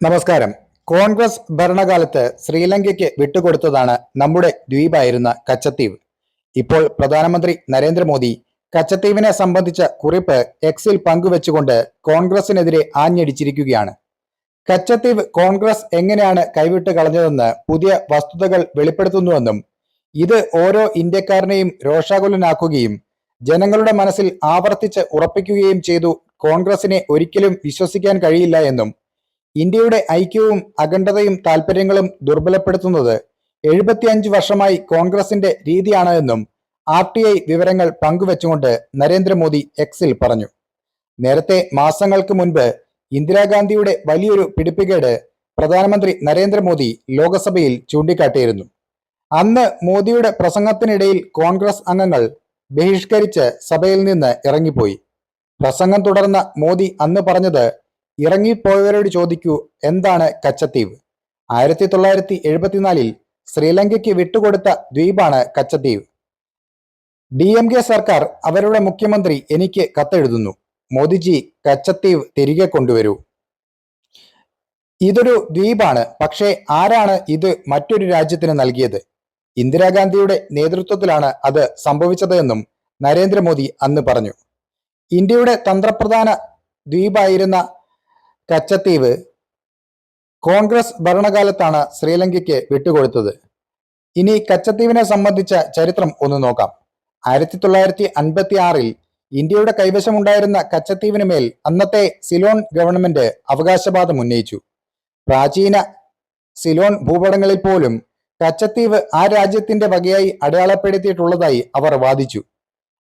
നമസ്കാരം. കോൺഗ്രസ് ഭരണകാലത്ത് ശ്രീലങ്കയ്ക്ക് വിട്ടുകൊടുത്തതാണ് നമ്മുടെ ദ്വീപായിരുന്ന കച്ചത്തീവ്. ഇപ്പോൾ പ്രധാനമന്ത്രി നരേന്ദ്രമോദി കച്ചത്തീവിനെ സംബന്ധിച്ച കുറിപ്പ് എക്സിൽ പങ്കുവെച്ചുകൊണ്ട് കോൺഗ്രസിനെതിരെ ആഞ്ഞടിച്ചിരിക്കുകയാണ്. കച്ചത്തീവ് കോൺഗ്രസ് എങ്ങനെയാണ് കൈവിട്ട് കളഞ്ഞതെന്ന് പുതിയ വസ്തുതകൾ വെളിപ്പെടുത്തുന്നുവെന്നും ഇത് ഓരോ ഇന്ത്യക്കാരനെയും രോഷാകുലനാക്കുകയും ജനങ്ങളുടെ മനസ്സിൽ ആവർത്തിച്ച് ഉറപ്പിക്കുകയും ചെയ്തു കോൺഗ്രസിനെ ഒരിക്കലും വിശ്വസിക്കാൻ കഴിയില്ല എന്നും ഇന്ത്യയുടെ ഐക്യവും അഖണ്ഡതയും താൽപര്യങ്ങളും ദുർബലപ്പെടുത്തുന്നത് എഴുപത്തിയഞ്ച് വർഷമായി കോൺഗ്രസിന്റെ രീതിയാണ് എന്നും ആർ ടി ഐ വിവരങ്ങൾ പങ്കുവച്ചുകൊണ്ട് നരേന്ദ്രമോദി എക്സിൽ പറഞ്ഞു. നേരത്തെ മാസങ്ങൾക്ക് മുൻപ് ഇന്ദിരാഗാന്ധിയുടെ വലിയൊരു പിടിപ്പുകേട് പ്രധാനമന്ത്രി നരേന്ദ്രമോദി ലോക്സഭയിൽ ചൂണ്ടിക്കാട്ടിയിരുന്നു. അന്ന് മോദിയുടെ പ്രസംഗത്തിനിടയിൽ കോൺഗ്രസ് അംഗങ്ങൾ ബഹിഷ്കരിച്ച് സഭയിൽ നിന്ന് ഇറങ്ങിപ്പോയി. പ്രസംഗം തുടർന്ന മോദി അന്ന് പറഞ്ഞത് ഇറങ്ങിപ്പോയവരോട് ചോദിക്കൂ എന്താണ് കച്ചത്തീവ്? ആയിരത്തി തൊള്ളായിരത്തി എഴുപത്തിനാലിൽ ശ്രീലങ്കയ്ക്ക് വിട്ടുകൊടുത്ത ദ്വീപാണ് കച്ചത്തീവ്. ഡി എം കെ സർക്കാർ അവരുടെ മുഖ്യമന്ത്രി എനിക്ക് കത്തെഴുതുന്നു മോദിജി കച്ചത്തീവ് തിരികെ കൊണ്ടുവരൂ. ഇതൊരു ദ്വീപാണ് പക്ഷേ ആരാണ് ഇത് മറ്റൊരു രാജ്യത്തിന് നൽകിയത്? ഇന്ദിരാഗാന്ധിയുടെ നേതൃത്വത്തിലാണ് അത് സംഭവിച്ചത് എന്നും നരേന്ദ്രമോദി അന്ന് പറഞ്ഞു. ഇന്ത്യയുടെ തന്ത്രപ്രധാന ദ്വീപായിരുന്ന കച്ചത്തീവ് കോൺഗ്രസ് ഭരണകാലത്താണ് ശ്രീലങ്കയ്ക്ക് വിട്ടുകൊടുത്തത്. ഇനി കച്ചത്തീവിനെ സംബന്ധിച്ച ചരിത്രം ഒന്ന് നോക്കാം. ആയിരത്തി തൊള്ളായിരത്തി അൻപത്തി ആറിൽ ഇന്ത്യയുടെ കൈവശമുണ്ടായിരുന്ന കച്ചത്തീവിന് മേൽ അന്നത്തെ സിലോൺ ഗവൺമെന്റ് അവകാശവാദം ഉന്നയിച്ചു. പ്രാചീന സിലോൺ ഭൂപടങ്ങളിൽ പോലും കച്ചത്തീവ് ആ രാജ്യത്തിന്റെ വകയായി അടയാളപ്പെടുത്തിയിട്ടുള്ളതായി അവർ വാദിച്ചു.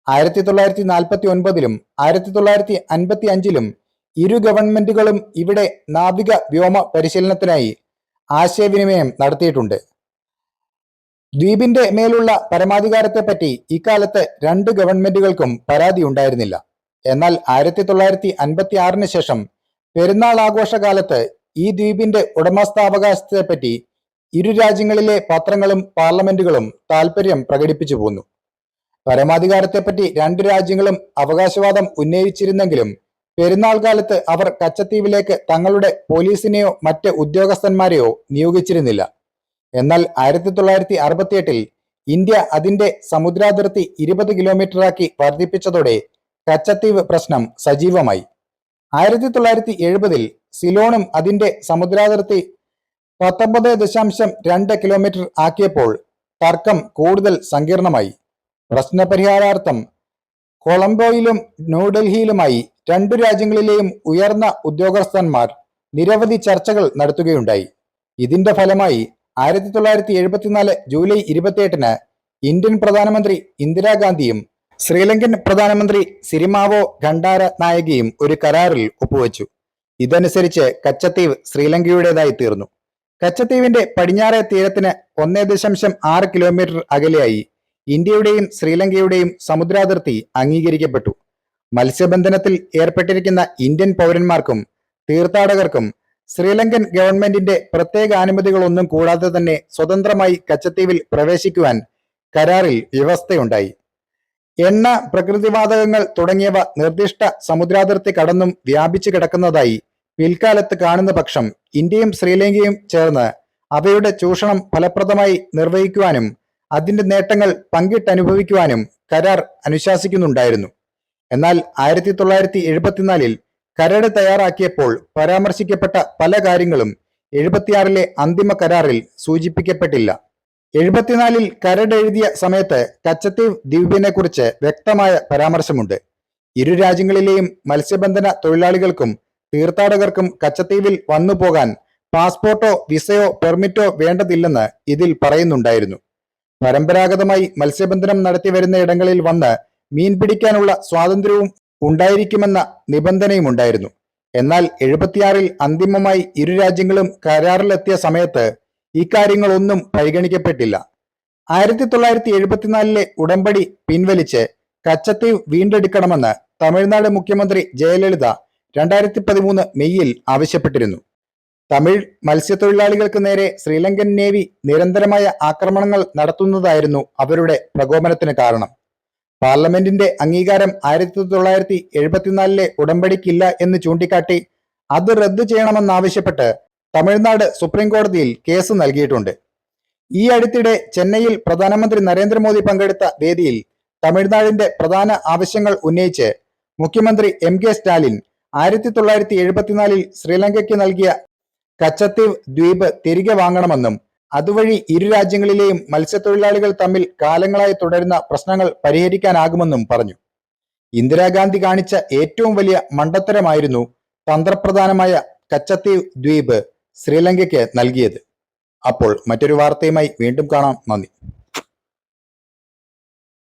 ആയിരത്തി തൊള്ളായിരത്തി നാൽപ്പത്തി ഒൻപതിലും ആയിരത്തി തൊള്ളായിരത്തി അൻപത്തി അഞ്ചിലും ഇരു ഗവൺമെന്റുകളും ഇവിടെ നാവിക വ്യോമ പരിശീലനത്തിനായി ആശയവിനിമയം നടത്തിയിട്ടുണ്ട്. ദ്വീപിന്റെ മേലുള്ള പരമാധികാരത്തെപ്പറ്റി ഇക്കാലത്ത് രണ്ട് ഗവൺമെന്റുകൾക്കും പരാതി ഉണ്ടായിരുന്നില്ല. എന്നാൽ ആയിരത്തി തൊള്ളായിരത്തി അൻപത്തി ആറിന് ശേഷം പെരുന്നാൾ ആഘോഷകാലത്ത് ഈ ദ്വീപിന്റെ ഉടമസ്ഥാവകാശത്തെപ്പറ്റി ഇരു രാജ്യങ്ങളിലെ പത്രങ്ങളും പാർലമെന്റുകളും താൽപര്യം പ്രകടിപ്പിച്ചു പോന്നു. പരമാധികാരത്തെപ്പറ്റി രണ്ട് രാജ്യങ്ങളും അവകാശവാദം ഉന്നയിച്ചിരുന്നെങ്കിലും പെരുന്നാൾ കാലത്ത് അവർ കച്ചത്തീവിലേക്ക് തങ്ങളുടെ പോലീസിനെയോ മറ്റ് ഉദ്യോഗസ്ഥന്മാരെയോ നിയോഗിച്ചിരുന്നില്ല. എന്നാൽ ആയിരത്തി തൊള്ളായിരത്തി അറുപത്തിയെട്ടിൽ ഇന്ത്യ അതിന്റെ സമുദ്രാതിർത്തി ഇരുപത് കിലോമീറ്ററാക്കി വർദ്ധിപ്പിച്ചതോടെ കച്ചത്തീവ് പ്രശ്നം സജീവമായി. ആയിരത്തി തൊള്ളായിരത്തി എഴുപതിൽ സിലോണും അതിന്റെ സമുദ്രാതിർത്തി പത്തൊമ്പത് ദശാംശം രണ്ട് കിലോമീറ്റർ ആക്കിയപ്പോൾ തർക്കം കൂടുതൽ സങ്കീർണമായി. പ്രശ്നപരിഹാരാർത്ഥം കൊളംബോയിലും ന്യൂഡൽഹിയിലുമായി രണ്ടു രാജ്യങ്ങളിലെയും ഉയർന്ന ഉദ്യോഗസ്ഥന്മാർ നിരവധി ചർച്ചകൾ നടത്തുകയുണ്ടായി. ഇതിന്റെ ഫലമായി ആയിരത്തി തൊള്ളായിരത്തി എഴുപത്തിനാല് ജൂലൈ ഇരുപത്തിയെട്ടിന് ഇന്ത്യൻ പ്രധാനമന്ത്രി ഇന്ദിരാഗാന്ധിയും ശ്രീലങ്കൻ പ്രധാനമന്ത്രി സിരിമാവോ ഖണ്ഡാര നായകയും ഒരു കരാറിൽ ഒപ്പുവെച്ചു. ഇതനുസരിച്ച് കച്ചത്തീവ് ശ്രീലങ്കയുടേതായി തീർന്നു. കച്ചത്തീവിന്റെ പടിഞ്ഞാറേ തീരത്തിന് ഒന്നേ ദശാംശം ആറ് കിലോമീറ്റർ അകലെയായി ഇന്ത്യയുടെയും ശ്രീലങ്കയുടെയും സമുദ്രാതിർത്തി അംഗീകരിക്കപ്പെട്ടു. മത്സ്യബന്ധനത്തിൽ ഏർപ്പെട്ടിരിക്കുന്ന ഇന്ത്യൻ പൗരന്മാർക്കും തീർത്ഥാടകർക്കും ശ്രീലങ്കൻ ഗവൺമെന്റിന്റെ പ്രത്യേക അനുമതികളൊന്നും കൂടാതെ തന്നെ സ്വതന്ത്രമായി കച്ചത്തീവിൽ പ്രവേശിക്കുവാൻ കരാറിൽ വ്യവസ്ഥയുണ്ടായി. എണ്ണ പ്രകൃതിവാതകങ്ങൾ തുടങ്ങിയവ നിർദ്ദിഷ്ട സമുദ്രാതിർത്തി കടന്നും വ്യാപിച്ചു കിടക്കുന്നതായി പിൽക്കാലത്ത് കാണുന്ന പക്ഷം ഇന്ത്യയും ശ്രീലങ്കയും ചേർന്ന് അവയുടെ ചൂഷണം ഫലപ്രദമായി നിർവഹിക്കുവാനും അതിന്റെ നേട്ടങ്ങൾ പങ്കിട്ടനുഭവിക്കുവാനും കരാർ അനുശാസിക്കുന്നുണ്ടായിരുന്നു. എന്നാൽ ആയിരത്തി തൊള്ളായിരത്തി എഴുപത്തിനാലിൽ കരട് തയ്യാറാക്കിയപ്പോൾ പരാമർശിക്കപ്പെട്ട പല കാര്യങ്ങളും എഴുപത്തിയാറിലെ അന്തിമ കരാറിൽ സൂചിപ്പിക്കപ്പെട്ടില്ല. എഴുപത്തിനാലിൽ കരട് എഴുതിയ സമയത്ത് കച്ചത്തീവ് ദ്വീപിനെ കുറിച്ച് വ്യക്തമായ പരാമർശമുണ്ട്. ഇരു രാജ്യങ്ങളിലെയും മത്സ്യബന്ധന തൊഴിലാളികൾക്കും തീർത്ഥാടകർക്കും കച്ചത്തീവിൽ വന്നു പോകാൻ പാസ്പോർട്ടോ വിസയോ പെർമിറ്റോ വേണ്ടതില്ലെന്ന് ഇതിൽ പറയുന്നുണ്ടായിരുന്നു. പരമ്പരാഗതമായി മത്സ്യബന്ധനം നടത്തി വരുന്ന ഇടങ്ങളിൽ വന്ന് മീൻ പിടിക്കാനുള്ള സ്വാതന്ത്ര്യവും ഉണ്ടായിരിക്കുമെന്ന നിബന്ധനയും ഉണ്ടായിരുന്നു. എന്നാൽ എഴുപത്തിയാറിൽ അന്തിമമായി ഇരു രാജ്യങ്ങളും കരാറിലെത്തിയ സമയത്ത് ഇക്കാര്യങ്ങളൊന്നും പരിഗണിക്കപ്പെട്ടില്ല. ആയിരത്തി തൊള്ളായിരത്തി എഴുപത്തിനാലിലെ ഉടമ്പടി പിൻവലിച്ച് കച്ചത്തീവ് വീണ്ടെടുക്കണമെന്ന് തമിഴ്നാട് മുഖ്യമന്ത്രി ജയലളിത രണ്ടായിരത്തി പതിമൂന്ന് മെയ്യിൽ ആവശ്യപ്പെട്ടിരുന്നു. തമിഴ് മത്സ്യത്തൊഴിലാളികൾക്ക് നേരെ ശ്രീലങ്കൻ നേവി നിരന്തരമായ ആക്രമണങ്ങൾ നടത്തുന്നതായിരുന്നു അവരുടെ പ്രകോപനത്തിന് കാരണം. പാർലമെന്റിന്റെ അംഗീകാരം ആയിരത്തി തൊള്ളായിരത്തി എഴുപത്തിനാലിലെ ഉടമ്പടിക്കില്ല എന്ന് ചൂണ്ടിക്കാട്ടി അത് റദ്ദു ചെയ്യണമെന്നാവശ്യപ്പെട്ട് തമിഴ്നാട് സുപ്രീം കോടതിയിൽ കേസ് നൽകിയിട്ടുണ്ട്. ഈ അടുത്തിടെ ചെന്നൈയിൽ പ്രധാനമന്ത്രി നരേന്ദ്രമോദി പങ്കെടുത്ത വേദിയിൽ തമിഴ്നാടിന്റെ പ്രധാന ആവശ്യങ്ങൾ ഉന്നയിച്ച് മുഖ്യമന്ത്രി എം കെ സ്റ്റാലിൻ ആയിരത്തി തൊള്ളായിരത്തി എഴുപത്തിനാലിൽ ശ്രീലങ്കയ്ക്ക് നൽകിയ കച്ചത്തീവ് ദ്വീപ് തിരികെ വാങ്ങണമെന്നും അതുവഴി ഇരു രാജ്യങ്ങളിലെയും മത്സ്യത്തൊഴിലാളികൾ തമ്മിൽ കാലങ്ങളായി തുടരുന്ന പ്രശ്നങ്ങൾ പരിഹരിക്കാനാകുമെന്നും പറഞ്ഞു. ഇന്ദിരാഗാന്ധി കാണിച്ച ഏറ്റവും വലിയ മണ്ടത്തരമായിരുന്നു തന്ത്രപ്രധാനമായ കച്ചത്തീവ് ദ്വീപ് ശ്രീലങ്കയ്ക്ക് നൽകിയത്. അപ്പോൾ മറ്റൊരു വാർത്തയുമായി വീണ്ടും കാണാം. നന്ദി.